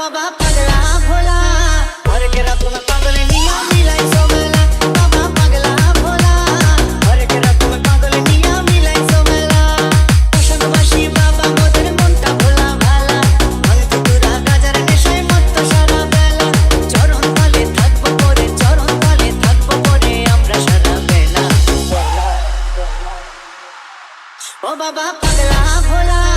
বাবা পাগলা ভোলা। আর কে রাতুন পাগল নিয়া মিলাই সোমেলা বাবা পাগলা ভোলা। আর কে রাতুন পাগল নিয়া মিলাই সোমেলা পছন্দ বাসি বাবা মোদের মনটা ভোলা ভালা। মন চতুরা গাজার নেশায় মত্ত সারা বেলা। চরণ তলে থাকব পরে, চরণ তলে থাকব পরে আমরা সারা বেলা। ও বাবা পাগলা ভোলা।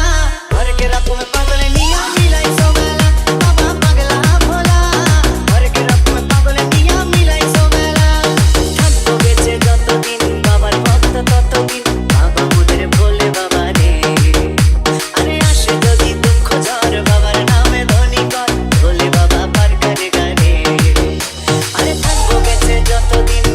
Yo te